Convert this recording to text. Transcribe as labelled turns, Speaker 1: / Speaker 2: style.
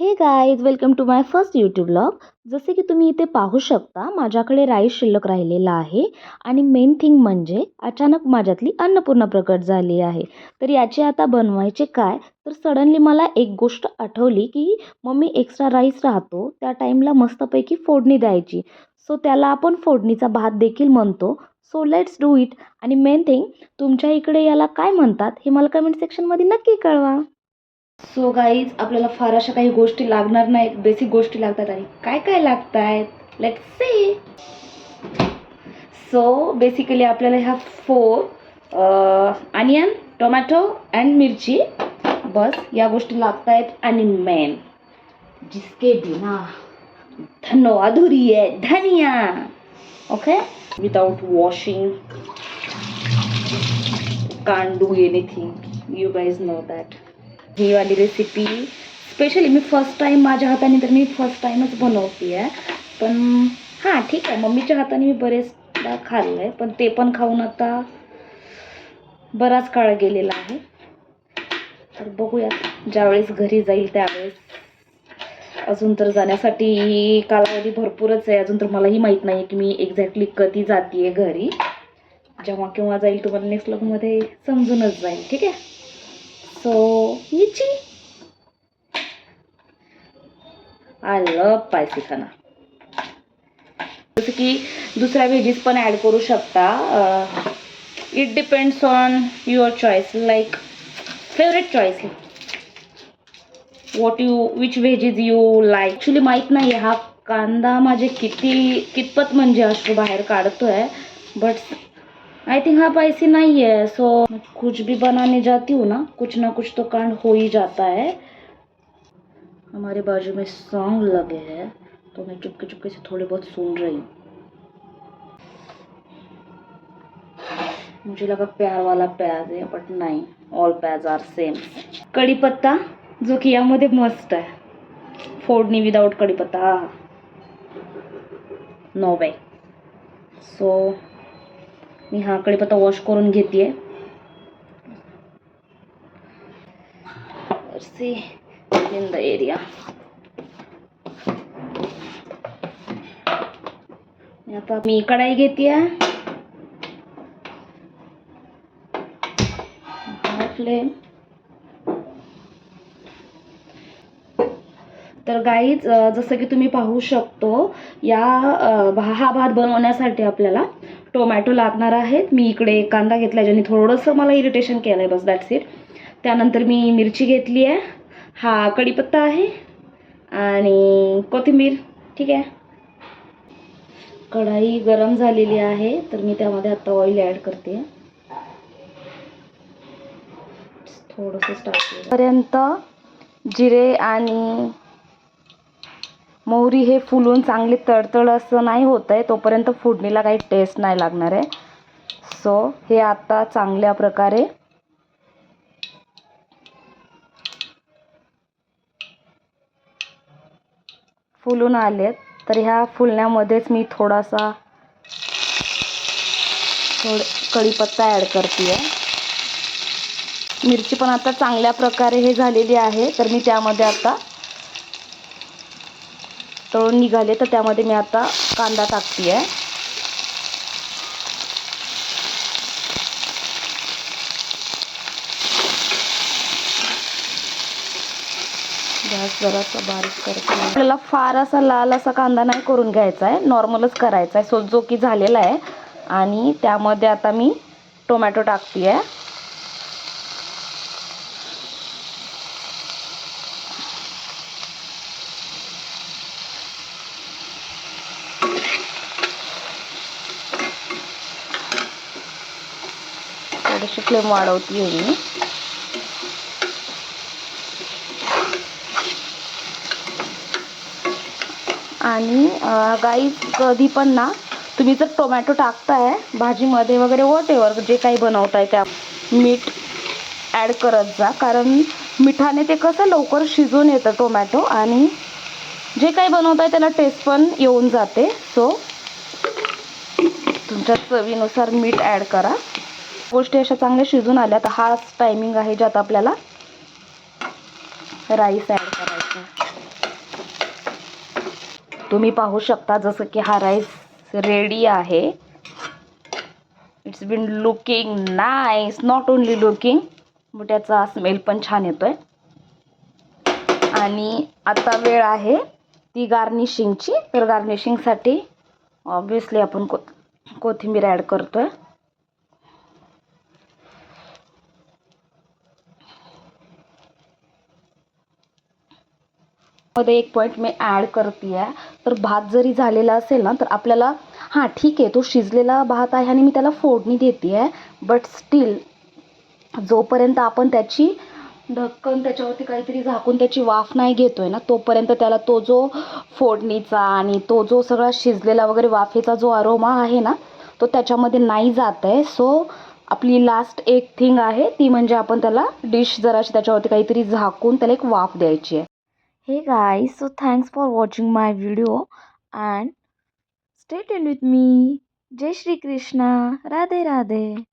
Speaker 1: Hey guys welcome to my first YouTube blog जसे की तुम्ही इथे पाहू शकता माझ्याकडे राईस शिल्लक राहिलेला आहे आणि मेन थिंग म्हणजे अचानक माझ्यातली अन्नपूर्णा प्रकट झाली आहे. तर याचे आता बनवायचे काय? तर सडनली मला एक गोष्ट आठवली की मम्मी एक्स्ट्रा राईस राहतो त्या टाईमला मस्तपैकी फोडणी द्यायची. सो त्याला आपण फोडणीचा भात देखील म्हणतो. सो लेट्स डू इट आणि मेन थिंग तुमच्या इकडे याला काय म्हणतात हे मला कमेंट सेक्शनमध्ये नक्की कळवा. सो गाईज आपल्याला फार अशा काही गोष्टी लागणार नाहीत. बेसिक गोष्टी लागतात आणि काय काय लागत आहेत लेट से सो बेसिकली आपल्याला ह्या फोर अनियन टोमॅटो अँड मिरची बस या गोष्टी लागत आहेत आणि मेन जिसके बिना धनो अधुरी आहे धनिया. Okay without washing can do anything you guys know that ही वाली रेसिपी स्पेशली मी फर्स्ट टाईम माझ्या हाताने तर मी फर्स्ट टाईमच बनवते आहे. पण हां ठीक आहे. मम्मीच्या हाताने मी बरेचदा खाल्लं आहे पण ते पण खाऊन आता बराच काळ गेलेला आहे. तर बघूया ज्यावेळेस घरी जाईल त्यावेळेस. अजून तर जाण्यासाठी कालावधी भरपूरच आहे. अजून तर मलाही माहीत नाही की मी एक्झॅक्टली कधी जाते घरी. जेव्हा केव्हा जाईल तुम्हाला नेक्स्ट लॉकमध्ये समजूनच जाईल. ठीक आहे? So itchy. I love spicy khana जसं की दुसऱ्या व्हेजीस पण ॲड करू शकता. It depends on your choice like favourite choice what you which veggies you like actually माहीत नाही हा कांदा माझे किती कितपत म्हणजे अश्रू बाहेर काढतोय बट आई थिंक हाँ पैसी नहीं है। सो कुछ भी बनाने जाती हूँ ना, कुछ ना कुछ तो कांड हो ही जाता है। हमारे बाजू में सॉन्ग लगे हैं तो मैं चुपके चुपके से थोड़े बहुत सुन रही हूँ। मुझे लगा प्यार वाला प्याज है बट नहीं ऑल प्याज आर सेम कड़ी पत्ता, जो की यामध्ये मस्त आहे फोडणी विदाउट कढीपत्ता हा नो बाय सो मी हा कढीपत्ता वॉश करून घेते सी इन द एरिया आता मी कढाई घेते फ्लेम तर गाईच जसं की तुम्ही पाहू शकतो या भा- हा भात बनवण्यासाठी आपल्याला टोमॅटो लागणार आहेत. मी इकडे कांदा घेतला ज्याने थोडंसं मला इरिटेशन केलं आहे बस दॅट्स इट त्यानंतर मी मिरची घेतली आहे. हा कढीपत्ता आहे आणि कोथिंबीर ठीक आहे. कढाई गरम झालेली आहे तर मी त्यामध्ये आता ऑइल ॲड करते. थोडंसंच टाकते पर्यंत जिरे आणि मोहरी हे फुलून चांगली तडतड असं नाही होत आहे तोपर्यंत फोडणीला काही टेस्ट नाही लागणार आहे. सो हे आता चांगल्या प्रकारे फुलून आलेत. तर ह्या फुलण्यामध्येच मी थोडासा थोड कढीपत्ता ॲड करते आहे मिरची पण आता चांगल्या प्रकारे हे झालेली आहे तर मी त्यामध्ये आता तळून निघाले तर त्यामध्ये मी आता कांदा टाकते आहे गॅस जरासा बारीक करते. आपल्याला फार असा लाल असा कांदा नाही करून घ्यायचा आहे नॉर्मलच करायचा आहे सो जो की झालेला आहे. आणि त्यामध्ये आता मी टोमॅटो टाकते आहे थोडीशी फ्लेम वाढवते आहे मी आणि गाई कधी पण ना तुम्ही जर टोमॅटो टाकताय भाजीमध्ये वगैरे वॉट जे काही बनवताय त्या मीठ ॲड करत जा. कारण मिठाने ते कसं लवकर शिजून येतं टोमॅटो आणि जे काही बनवताय त्याला टेस्ट पण येऊन जाते. सो तुमच्या चवीनुसार मीठ ॲड करा. गोष्टी अशा चांगल्या शिजून आल्या तर हाच टायमिंग आहे ज्यात आपल्याला राईस ॲड करायचा. तुम्ही पाहू शकता जसं की हा राईस रेडी आहे. It's been looking nice not only looking but त्याचा स्मेल पण छान येतोय. आणि आता वेळ आहे ती गार्निशिंगची तर गार्निशिंगसाठी ऑब्विसली आपण को कोथिंबीर ॲड करतो आहे मध्ये एक पॉईंट मी ॲड करते आहे तर भात जरी झालेला असेल ना तर आपल्याला हां ठीक आहे तो शिजलेला भात आहे आणि मी त्याला फोडणी देते आहे बट स्टील जोपर्यंत आपण त्याची ढक्कन त्याच्यावरती काहीतरी झाकून त्याची वाफ नाही घेतो आहे ना तोपर्यंत त्याला तो जो फोडणीचा आणि तो जो सगळा शिजलेला वगैरे वाफेचा जो अरोमा आहे ना तो त्याच्यामध्ये नाही जात आहे सो आपली लास्ट एक थिंग आहे ती म्हणजे आपण त्याला डिश जराशी त्याच्यावरती काहीतरी झाकून त्याला एक वाफ द्यायची आहे Hey guys, so thanks for watching my video and stay tuned with me. Jai Shri Krishna. Radhe Radhe.